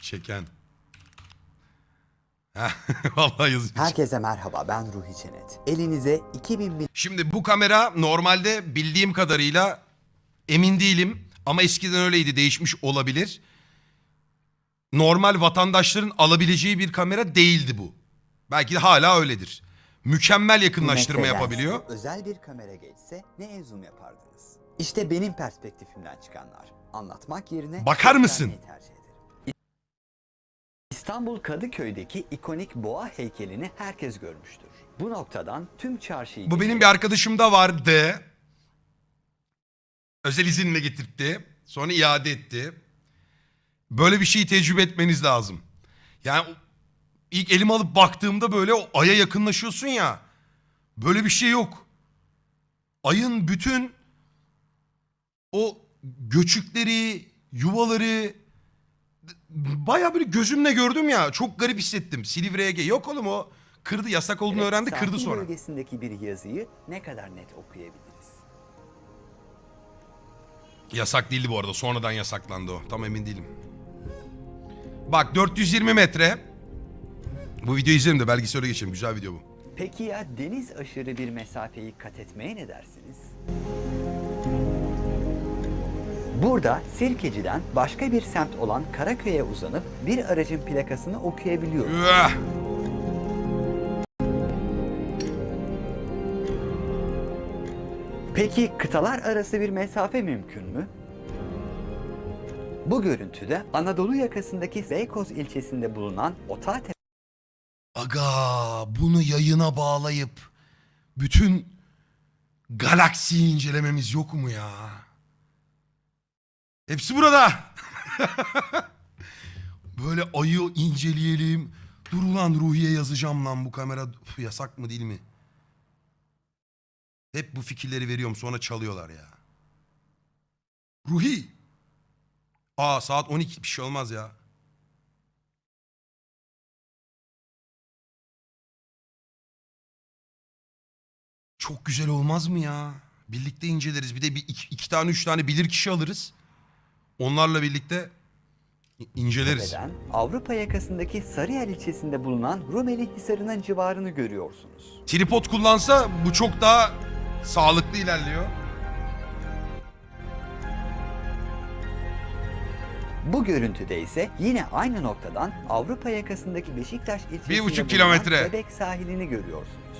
Çeken. Vallahi yazıyor. Herkese merhaba ben Ruhi Çenet. Elinize 2000 Şimdi bu kamera normalde bildiğim kadarıyla emin değilim ama eskiden öyleydi değişmiş olabilir. Normal vatandaşların alabileceği bir kamera değildi bu. Belki de hala öyledir. Mükemmel yakınlaştırma metre yapabiliyor. Özel bir kamera geçse ne en zoom yapardınız? İşte benim perspektifimden çıkanlar. Anlatmak yerine Bakar mısın? tercih ederim. İstanbul Kadıköy'deki ikonik boğa heykelini herkes görmüştür. Bu noktadan tüm çarşıyı Bu benim bir arkadaşımda vardı. Özel izinle getirtti. Sonra iade etti. Böyle bir şeyi tecrübe etmeniz lazım. Yani ilk elime alıp baktığımda böyle o aya yakınlaşıyorsun ya. Böyle bir şey yok. Ayın bütün o göçükleri, yuvaları baya böyle gözümle gördüm ya. Çok garip hissettim. Silivri Ege. Yok oğlum o kırdı yasak olduğunu öğrendi kırdı sahil sonra. bölgesindeki bir yazıyı ne kadar net okuyabiliriz? Yasak değildi bu arada. Sonradan yasaklandı o. Tam emin değilim. Bak 420 metre. Bu videoyu izlerim de belgesel öyle geçelim. Güzel video bu. Peki ya deniz aşırı bir mesafeyi kat etmeye ne dersiniz? Burada Sirkeci'den başka bir semt olan Karaköy'e uzanıp bir aracın plakasını okuyabiliyoruz. Üah! Peki kıtalar arası bir mesafe mümkün mü? Bu görüntüde Anadolu yakasındaki Beykoz ilçesinde bulunan Otatepe Aga bunu yayına bağlayıp bütün galaksiyi incelememiz yok mu ya? Hepsi burada. Böyle ayı inceleyelim. Dur ulan Ruhi'ye yazacağım lan bu kamera Üf, yasak mı değil mi? Hep bu fikirleri veriyorum sonra çalıyorlar ya. Ruhi. Aa saat 12 bir şey olmaz ya. Çok güzel olmaz mı ya? Birlikte inceleriz. Bir de bir iki, iki tane üç tane bilir kişi alırız. Onlarla birlikte inceleriz. Tepe'den Avrupa yakasındaki Sarıyer ilçesinde bulunan Rumeli Hisarı'nın civarını görüyorsunuz. Tripod kullansa bu çok daha sağlıklı ilerliyor. Bu görüntüde ise yine aynı noktadan Avrupa yakasındaki Beşiktaş ilçesinde bulunan kilometre. Bebek sahilini görüyorsunuz.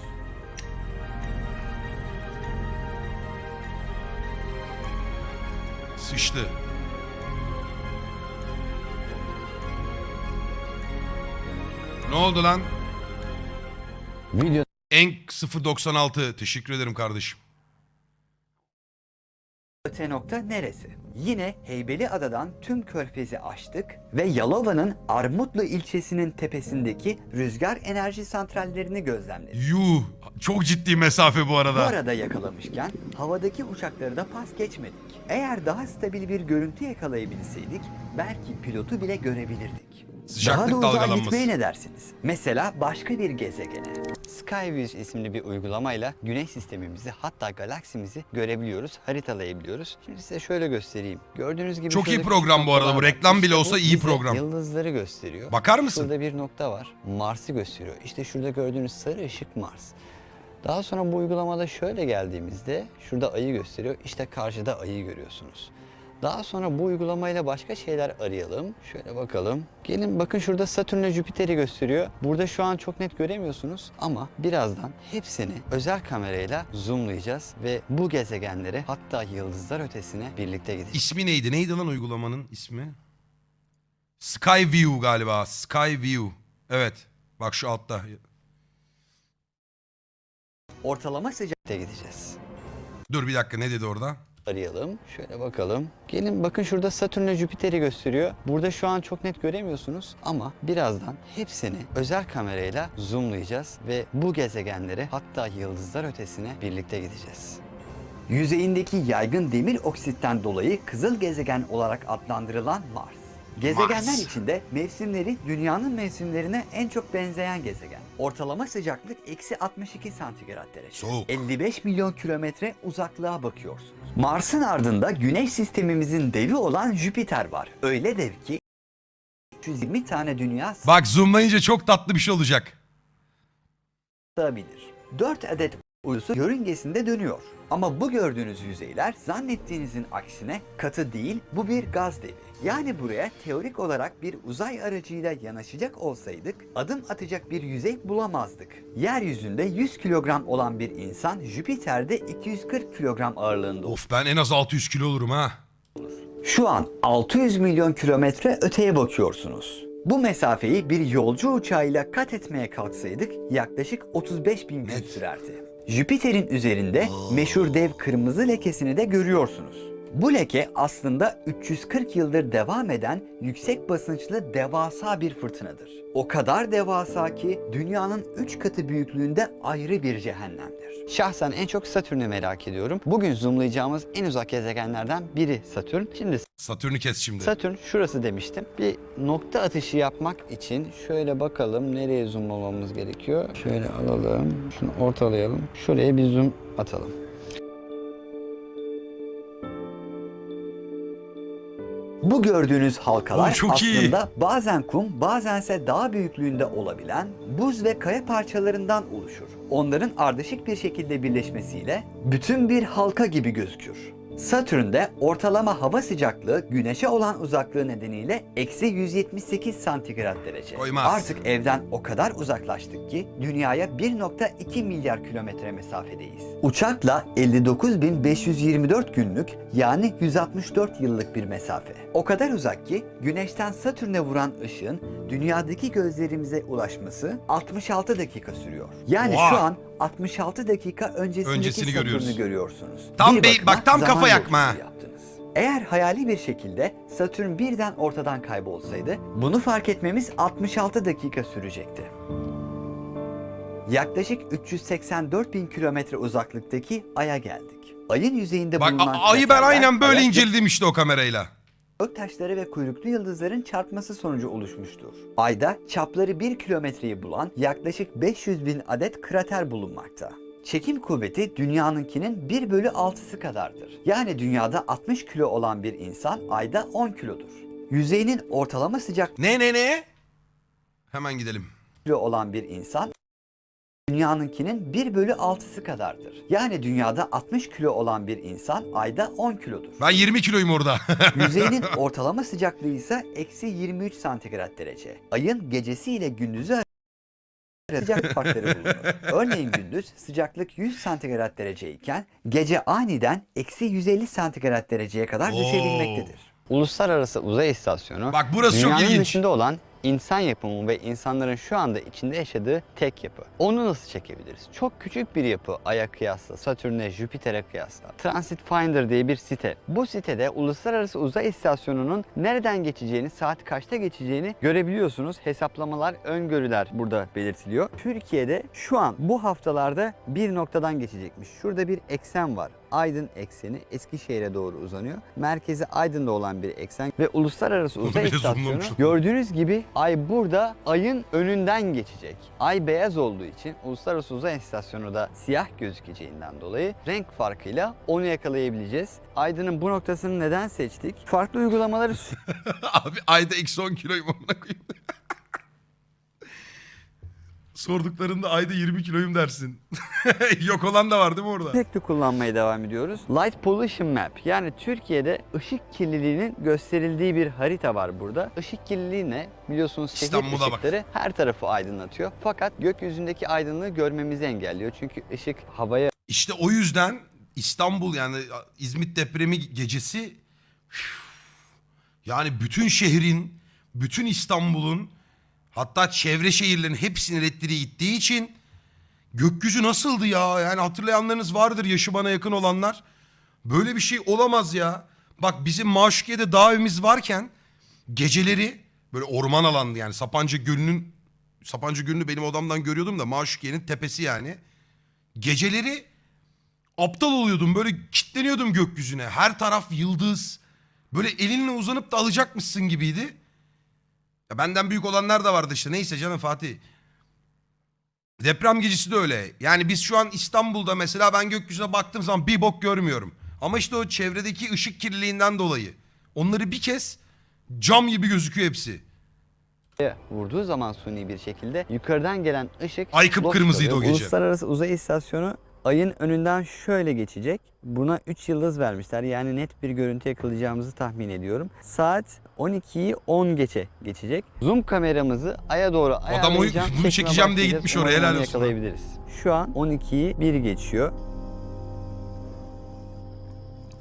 Sıçtı. Ne oldu lan? Video En 096. Teşekkür ederim kardeşim. öte nokta neresi? Yine Heybeliada'dan tüm körfezi açtık ve Yalova'nın Armutlu ilçesinin tepesindeki rüzgar enerji santrallerini gözlemledik. Yuh. Çok ciddi mesafe bu Bu arada. arada yakalamışken havadaki uçakları da pas geçmedik. Eğer daha stabil bir görüntü yakalayabilseydik belki pilotu bile görebilirdik. Sıcaklık daha da uzağa dalgalanması. gitmeye ne dersiniz? Mesela başka bir gezegene. Skyviews isimli bir uygulamayla güneş sistemimizi hatta galaksimizi görebiliyoruz, haritalayabiliyoruz. Şimdi size şöyle göstereyim. Gördüğünüz gibi Çok iyi program bu arada. Bu noktalar var. reklam bile bu olsa iyi bize program. Yıldızları gösteriyor. Bakar mısın? Şurada bir nokta var. Mars'ı gösteriyor. İşte şurada gördüğünüz sarı ışık Mars. Daha sonra bu uygulamada şöyle geldiğimizde şurada ayı gösteriyor. İşte karşıda ayı görüyorsunuz. Daha sonra bu uygulamayla başka şeyler arayalım. Şöyle bakalım. Gelin bakın şurada Satürn'le Jüpiter'i gösteriyor. Burada şu an çok net göremiyorsunuz ama birazdan hepsini özel kamerayla zoomlayacağız ve bu gezegenleri hatta yıldızlar ötesine birlikte gideceğiz. İsmi neydi? Neydi lan uygulamanın ismi? Skyview galiba. Skyview. Evet. Bak şu altta. Ortalama sıcaklıkta gideceğiz. Dur bir dakika ne dedi orada? Arayalım. Şöyle bakalım. Gelin bakın şurada Satürn'le Jüpiter'i gösteriyor. Burada şu an çok net göremiyorsunuz ama birazdan hepsini özel kamerayla zoomlayacağız ve bu gezegenleri hatta yıldızlar ötesine birlikte gideceğiz. Yüzeyindeki yaygın demir oksitten dolayı kızıl gezegen olarak adlandırılan Mars. Gezegenler Mars. içinde mevsimleri dünyanın mevsimlerine en çok benzeyen gezegen. Ortalama sıcaklık eksi 62 santigrat derece. Soğuk. 55 milyon kilometre uzaklığa bakıyorsunuz. Mars'ın ardında güneş sistemimizin devi olan Jüpiter var. Öyle dev ki 320 tane dünya Bak zoomlayınca çok tatlı bir şey olacak. sığabilir. 4 adet uydusu yörüngesinde dönüyor. Ama bu gördüğünüz yüzeyler zannettiğinizin aksine katı değil, bu bir gaz devi. Yani buraya teorik olarak bir uzay aracıyla yanaşacak olsaydık adım atacak bir yüzey bulamazdık. Yeryüzünde 100 kilogram olan bir insan Jüpiter'de 240 kilogram ağırlığında olur. Of ben en az 600 kilo olurum ha. Şu an 600 milyon kilometre öteye bakıyorsunuz. Bu mesafeyi bir yolcu uçağıyla kat etmeye kalksaydık yaklaşık 35 bin gün sürerdi. Jüpiter'in üzerinde meşhur dev kırmızı lekesini de görüyorsunuz. Bu leke aslında 340 yıldır devam eden yüksek basınçlı devasa bir fırtınadır. O kadar devasa ki dünyanın 3 katı büyüklüğünde ayrı bir cehennemdir. Şahsen en çok Satürn'ü merak ediyorum. Bugün zoomlayacağımız en uzak gezegenlerden biri Satürn. Şimdi Satürn'ü kes şimdi. Satürn şurası demiştim. Bir nokta atışı yapmak için şöyle bakalım nereye zoomlamamız gerekiyor. Şöyle alalım. Şunu ortalayalım. Şuraya bir zoom atalım. Bu gördüğünüz halkalar çok iyi. aslında bazen kum, bazense dağ büyüklüğünde olabilen buz ve kaya parçalarından oluşur. Onların ardışık bir şekilde birleşmesiyle bütün bir halka gibi gözükür. Satürn'de ortalama hava sıcaklığı güneşe olan uzaklığı nedeniyle eksi 178 santigrat derece. Koymaz. Artık evden o kadar uzaklaştık ki dünyaya 1.2 milyar kilometre mesafedeyiz. Uçakla 59.524 günlük yani 164 yıllık bir mesafe. O kadar uzak ki güneşten Satürn'e vuran ışığın dünyadaki gözlerimize ulaşması 66 dakika sürüyor. Yani Oha! şu an 66 dakika öncesindeki Öncesini Satürn'ü görüyoruz. görüyorsunuz. Tam Bir bakıma bak tam kafa yakma yaptınız. Eğer hayali bir şekilde Satürn birden ortadan kaybolsaydı bunu fark etmemiz 66 dakika sürecekti. Yaklaşık 384 bin kilometre uzaklıktaki Ay'a geldik. Ayın yüzeyinde Bak bulunan a- ayı ben aynen böyle inceledim işte o kamerayla. Göktaşları ve kuyruklu yıldızların çarpması sonucu oluşmuştur. Ayda çapları 1 kilometreyi bulan yaklaşık 500 bin adet krater bulunmakta. Çekim kuvveti dünyanınkinin 1 bölü 6'sı kadardır. Yani dünyada 60 kilo olan bir insan ayda 10 kilodur. Yüzeyinin ortalama sıcaklığı Ne ne ne? Hemen gidelim. olan bir insan dünyanınkinin 1 bölü 6'sı kadardır. Yani dünyada 60 kilo olan bir insan ayda 10 kilodur. Ben 20 kiloyum orada. Yüzeyinin ortalama sıcaklığı ise eksi 23 santigrat derece. Ayın gecesi ile gündüzü sıcaklık farkları bulunur. Örneğin gündüz sıcaklık 100 santigrat derece iken gece aniden eksi 150 santigrat dereceye kadar Oo. düşebilmektedir. Uluslararası Uzay İstasyonu Bak burası çok dünyanın ilginç. dışında olan insan yapımı ve insanların şu anda içinde yaşadığı tek yapı. Onu nasıl çekebiliriz? Çok küçük bir yapı Ay'a kıyasla, Satürn'e, Jüpiter'e kıyasla. Transit Finder diye bir site. Bu sitede Uluslararası Uzay İstasyonu'nun nereden geçeceğini, saat kaçta geçeceğini görebiliyorsunuz. Hesaplamalar, öngörüler burada belirtiliyor. Türkiye'de şu an bu haftalarda bir noktadan geçecekmiş. Şurada bir eksen var. Aydın ekseni Eskişehir'e doğru uzanıyor. Merkezi Aydın'da olan bir eksen ve Uluslararası Uzay İstasyonu gördüğünüz gibi ay burada ayın önünden geçecek. Ay beyaz olduğu için Uluslararası Uzay İstasyonu da siyah gözükeceğinden dolayı renk farkıyla onu yakalayabileceğiz. Aydın'ın bu noktasını neden seçtik? Farklı uygulamaları Abi ayda eksi 10 kiloyum amına koyayım. Sorduklarında ayda 20 kiloyum dersin. Yok olan da var değil mi orada? Sürekli kullanmaya devam ediyoruz. Light Pollution Map yani Türkiye'de ışık kirliliğinin gösterildiği bir harita var burada. Işık kirliliği ne? Biliyorsunuz şehir İstanbul'a bak. ışıkları her tarafı aydınlatıyor. Fakat gökyüzündeki aydınlığı görmemizi engelliyor. Çünkü ışık havaya İşte o yüzden İstanbul yani İzmit depremi gecesi yani bütün şehrin, bütün İstanbul'un hatta çevre şehirlerin hepsinin elektriği gittiği için gökyüzü nasıldı ya? Yani hatırlayanlarınız vardır yaşı bana yakın olanlar. Böyle bir şey olamaz ya. Bak bizim Maşukiye'de dağ evimiz varken geceleri böyle orman alandı yani Sapanca Gölü'nün Sapanca Gölü'nü benim odamdan görüyordum da Maşukiye'nin tepesi yani. Geceleri aptal oluyordum. Böyle kitleniyordum gökyüzüne. Her taraf yıldız. Böyle elinle uzanıp da alacakmışsın gibiydi. Ya benden büyük olanlar da vardı işte. Neyse canım Fatih. Deprem gecesi de öyle. Yani biz şu an İstanbul'da mesela ben gökyüzüne baktığım zaman bir bok görmüyorum. Ama işte o çevredeki ışık kirliliğinden dolayı. Onları bir kez cam gibi gözüküyor hepsi. vurduğu zaman suni bir şekilde yukarıdan gelen ışık Ay kıpkırmızıydı o gece. Uluslararası Uzay İstasyonu ayın önünden şöyle geçecek. Buna 3 yıldız vermişler. Yani net bir görüntü yakalayacağımızı tahmin ediyorum. Saat 12'yi 10 geçe geçecek. Zoom kameramızı aya doğru ayarlayacağım. bunu Çekime çekeceğim diye gitmiş oraya, helal olsun. Yakalayabiliriz. Şu an 12'yi 1 geçiyor.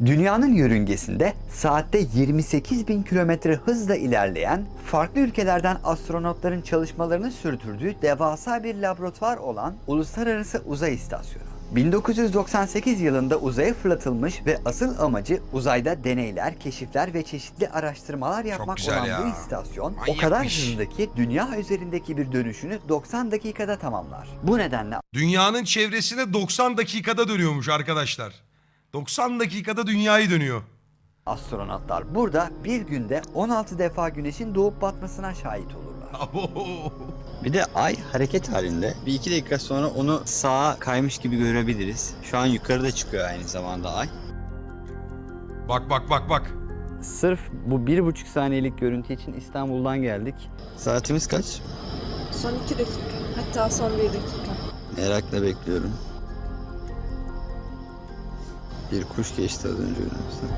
Dünyanın yörüngesinde saatte 28 bin kilometre hızla ilerleyen, farklı ülkelerden astronotların çalışmalarını sürdürdüğü devasa bir laboratuvar olan Uluslararası Uzay İstasyonu. 1998 yılında uzaya fırlatılmış ve asıl amacı uzayda deneyler, keşifler ve çeşitli araştırmalar yapmak olan ya. bu istasyon o Manyakmış. kadar hızlı ki dünya üzerindeki bir dönüşünü 90 dakikada tamamlar. Bu nedenle Dünyanın çevresine 90 dakikada dönüyormuş arkadaşlar. 90 dakikada dünyayı dönüyor. Astronotlar burada bir günde 16 defa güneşin doğup batmasına şahit olurlar. Bir de ay hareket halinde. Bir iki dakika sonra onu sağa kaymış gibi görebiliriz. Şu an yukarıda çıkıyor aynı zamanda ay. Bak bak bak bak. Sırf bu bir buçuk saniyelik görüntü için İstanbul'dan geldik. Saatimiz kaç? Son iki dakika. Hatta son bir dakika. Merakla bekliyorum. Bir kuş geçti az önce önümüzden.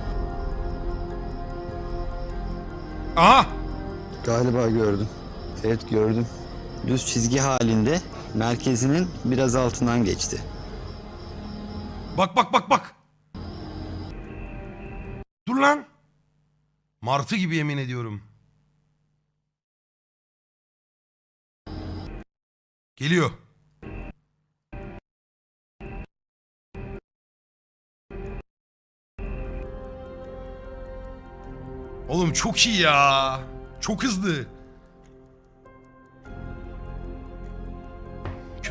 Aha. Galiba gördüm. Evet gördüm. Düz çizgi halinde merkezinin biraz altından geçti. Bak bak bak bak. Dur lan. Martı gibi yemin ediyorum. Geliyor. Oğlum çok iyi ya. Çok hızlı.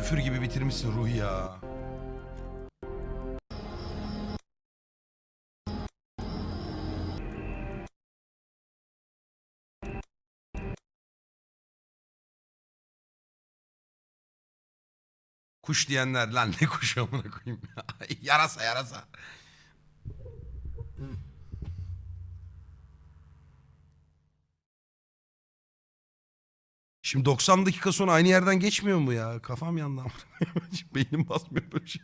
Küfür gibi bitirmişsin Ruhi ya. Kuş diyenler lan ne kuş amına koyayım ya. yarasa yarasa. Şimdi 90 dakika sonra aynı yerden geçmiyor mu ya? Kafam yandı. Beynim basmıyor böyle şey.